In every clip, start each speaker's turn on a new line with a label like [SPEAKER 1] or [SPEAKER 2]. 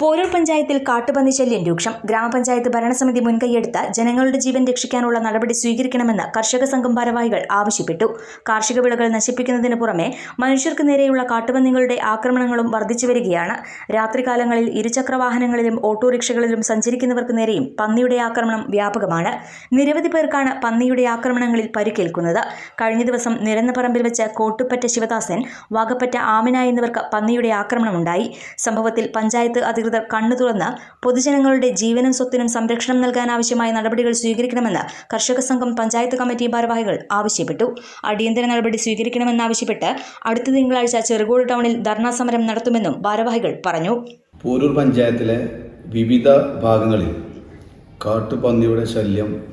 [SPEAKER 1] പോരൂർ പഞ്ചായത്തിൽ കാട്ടുപന്നി ശല്യം രൂക്ഷം. ഗ്രാമപഞ്ചായത്ത് ഭരണസമിതി മുൻകൈയെടുത്ത് ജനങ്ങളുടെ ജീവൻ രക്ഷിക്കാനുള്ള നടപടി സ്വീകരിക്കണമെന്ന് കർഷക സംഘം ഭാരവാഹികൾ ആവശ്യപ്പെട്ടു. കാർഷിക വിളകൾ നശിപ്പിക്കുന്നതിന് പുറമെ മനുഷ്യർക്ക് നേരെയുള്ള കാട്ടുപന്നികളുടെ ആക്രമണങ്ങളും വർദ്ധിച്ചു വരികയാണ്. രാത്രികാലങ്ങളിൽ ഇരുചക്ര വാഹനങ്ങളിലും ഓട്ടോറിക്ഷകളിലും സഞ്ചരിക്കുന്നവർക്ക് നേരെയും പന്നിയുടെ ആക്രമണം വ്യാപകമാണ്. നിരവധി പേർക്കാണ് പന്നിയുടെ ആക്രമണങ്ങളിൽ പരിക്കേൽക്കുന്നത്. കഴിഞ്ഞ ദിവസം നിരന്നപറമ്പിൽ വെച്ച് കോട്ടുപ്പറ്റ ശിവദാസൻ വാഗപ്പറ്റ ആമിന എന്നിവർക്ക് പന്നിയുടെ ആക്രമണമുണ്ടായി. സംഭവത്തിൽ പഞ്ചായത്ത് അധികൃതർ കണ്ണു തുറന്ന് പൊതുജനങ്ങളുടെ ജീവനും സ്വത്തിനും സംരക്ഷണം നൽകാൻ ആവശ്യമായ നടപടികൾ സ്വീകരിക്കണമെന്ന് കർഷക സംഘം പഞ്ചായത്ത് കമ്മിറ്റി ഭാരവാഹികൾ ആവശ്യപ്പെട്ടു. അടിയന്തര നടപടി സ്വീകരിക്കണമെന്നാവശ്യപ്പെട്ട് അടുത്ത തിങ്കളാഴ്ച ചെറുകോട് ടൗണിൽ ധർണാ സമരം നടത്തുമെന്നും ഭാരവാഹികൾ പറഞ്ഞു.
[SPEAKER 2] പോരൂർ പഞ്ചായത്തിലെ വിവിധ ഭാഗങ്ങളിൽ കാട്ടുപന്നിയുടെ ശല്യം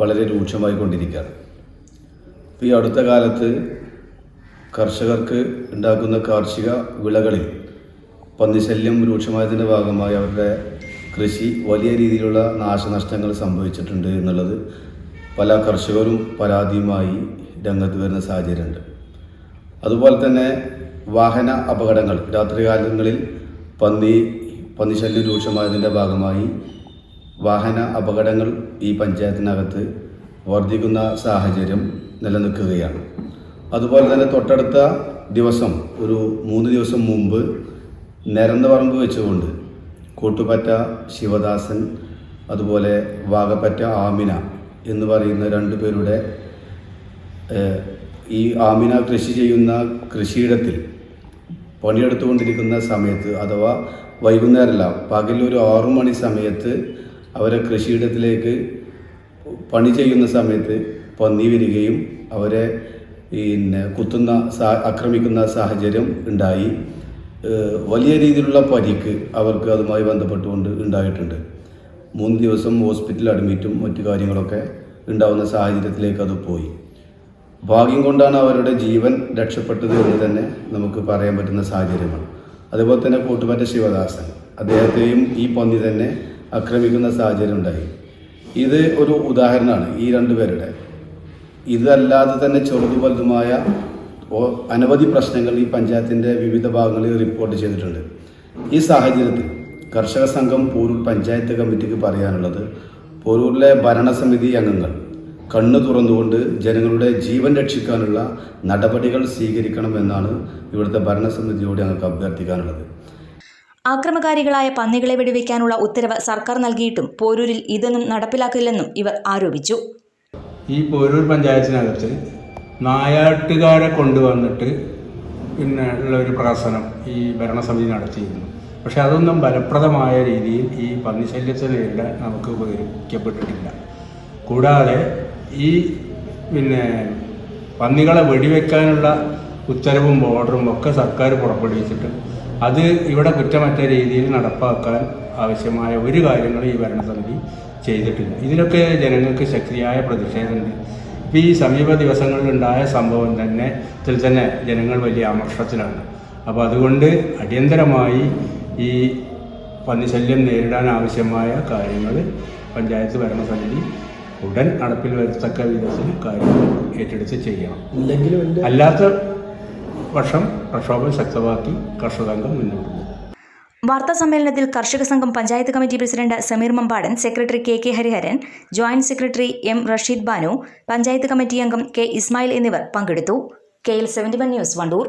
[SPEAKER 2] വളരെ രൂക്ഷമായി കൊണ്ടിരിക്കുകയാണ് ഈ അടുത്ത കാലത്ത് കർഷകർക്ക് ഉണ്ടാക്കുന്ന കാർഷിക വിളകളിൽ പന്നിശല്യം രൂക്ഷമായതിന്റെ ഭാഗമായി അവരുടെ കൃഷി വലിയ രീതിയിലുള്ള നാശനഷ്ടങ്ങൾ സംഭവിച്ചിട്ടുണ്ട് എന്നുള്ളത് പല കർഷകരും പരാതിയുമായി രംഗത്ത് വരുന്ന സാഹചര്യമുണ്ട്. അതുപോലെ തന്നെ വാഹന അപകടങ്ങൾ. രാത്രികാലങ്ങളിൽ പന്നി പന്നിശല്യം രൂക്ഷമായതിന്റെ ഭാഗമായി വാഹന അപകടങ്ങൾ ഈ പഞ്ചായത്തിനകത്ത് വർദ്ധിക്കുന്ന സാഹചര്യം നിലനിൽക്കുകയാണ്. അതുപോലെ തന്നെ തൊട്ടടുത്ത ദിവസം ഒരു മൂന്ന് ദിവസം മുമ്പ് നിരന്തപറമ്പ് വെച്ചുകൊണ്ട് കൂട്ടുപറ്റ ശിവദാസൻ അതുപോലെ വാഗപ്പറ്റ ആമിന എന്ന് പറയുന്ന രണ്ടു പേരുടെ ഈ ആമിന കൃഷി ചെയ്യുന്ന കൃഷിയിടത്തിൽ പണിയെടുത്തുകൊണ്ടിരിക്കുന്ന സമയത്ത് അഥവാ വൈകുന്നേരമല്ല പകൽ ഒരു ആറു മണി സമയത്ത് അവരെ കൃഷിയിടത്തിലേക്ക് പണി ചെയ്യുന്ന സമയത്ത് പന്നി വരികയും അവരെ പിന്നെ കുത്തുന്ന ആക്രമിക്കുന്ന സാഹചര്യം ഉണ്ടായി. വലിയ രീതിയിലുള്ള പരിക്ക് അവർക്ക് അതുമായി ബന്ധപ്പെട്ടുകൊണ്ട് ഉണ്ടായിട്ടുണ്ട്. മൂന്ന് ദിവസം ഹോസ്പിറ്റൽ അഡ്മിറ്റും മറ്റു കാര്യങ്ങളൊക്കെ ഉണ്ടാവുന്ന സാഹചര്യത്തിലേക്ക് അത് പോയി. ഭാഗ്യം കൊണ്ടാണ് അവരുടെ ജീവൻ രക്ഷപ്പെട്ടത് എന്ന് തന്നെ നമുക്ക് പറയാൻ പറ്റുന്ന സാഹചര്യമാണ്. അതുപോലെ തന്നെ കൂട്ടുപറ്റ ശിവദാസൻ അദ്ദേഹത്തെയും ഈ പന്നി തന്നെ ആക്രമിക്കുന്ന സാഹചര്യം ഉണ്ടായി. ഇത് ഒരു ഉദാഹരണമാണ് ഈ രണ്ടുപേരുടെ. ഇതല്ലാതെ തന്നെ ചെറുതു വലുതുമായ ഒ- അനവധി പ്രശ്നങ്ങൾ ഈ പഞ്ചായത്തിന്റെ വിവിധ ഭാഗങ്ങളിൽ റിപ്പോർട്ട് ചെയ്തിട്ടുണ്ട്. ഈ സാഹചര്യത്തിൽ കർഷക സംഘം പോരൂർ പഞ്ചായത്ത് കമ്മിറ്റിക്ക് പറയാനുള്ളത് പോരൂരിലെ ഭരണസമിതി അംഗങ്ങൾ കണ്ണു തുറന്നുകൊണ്ട് ജനങ്ങളുടെ ജീവൻ രക്ഷിക്കാനുള്ള നടപടികൾ സ്വീകരിക്കണമെന്നാണ് ഇവിടുത്തെ ഭരണസമിതിയോട് ഞങ്ങൾക്ക് അഭ്യർത്ഥിക്കാനുള്ളത്.
[SPEAKER 1] ആക്രമകാരികളായ പന്നികളെ വെടിവെക്കാനുള്ള ഉത്തരവ് സർക്കാർ നൽകിയിട്ടും പോരൂരിൽ ഇതൊന്നും നടപ്പിലാക്കില്ലെന്നും ഇവർ ആരോപിച്ചു.
[SPEAKER 3] ഈ പോരൂർ പഞ്ചായത്തിനകത്ത് നായാട്ടുകാരെ കൊണ്ടുവന്നിട്ട് പിന്നെ ഉള്ള ഒരു പ്രഹസനം ഈ ഭരണസമിതി നടത്തിയിരുന്നു. പക്ഷെ അതൊന്നും ഫലപ്രദമായ രീതിയിൽ ഈ പന്നിശല്യത്തെ നേരിടാൻ നമുക്ക് ഉപകരിക്കപ്പെട്ടിട്ടില്ല. കൂടാതെ ഈ പിന്നെ പന്നികളെ വെടിവെക്കാനുള്ള ഉത്തരവും ബോർഡറും ഒക്കെ സർക്കാർ പുറപ്പെടുവിച്ചിട്ട് അത് ഇവിടെ കുറ്റമറ്റ രീതിയിൽ നടപ്പാക്കാൻ ആവശ്യമായ ഒരു കാര്യങ്ങളും ഈ ഭരണസമിതി ചെയ്തിട്ടില്ല. ഇതിലൊക്കെ ജനങ്ങൾക്ക് ശക്തിയായ പ്രതിഷേധമുണ്ട്. ഇപ്പോൾ ഈ സമീപ ദിവസങ്ങളിലുണ്ടായ സംഭവം തന്നെ ഇതിൽ തന്നെ ജനങ്ങൾ വലിയ ആമർഷത്തിലാണ്. അപ്പോൾ അതുകൊണ്ട് അടിയന്തരമായി ഈ പന്നിശല്യം നേരിടാൻ ആവശ്യമായ കാര്യങ്ങൾ പഞ്ചായത്ത് ഭരണസമിതി ഉടൻ നടപ്പിൽ വരുത്തക്ക വിധത്തിൽ കാര്യങ്ങൾ ഏറ്റെടുത്ത് ചെയ്യണം. അല്ലാത്ത പക്ഷം പ്രക്ഷോഭം ശക്തമാക്കി കർഷകരംഗം മുന്നോട്ട്
[SPEAKER 1] വാർത്താ സമ്മേളനത്തിൽ കർഷക സംഘം panchayat committee president Sameer Mambadan secretary K K Hariharan joint secretary M Rasheed Banu panchayat committee അംഗം കെ ഇസ്മായിൽ എന്നിവർ പങ്കെടുത്തു. K L seventy one news Wandoor.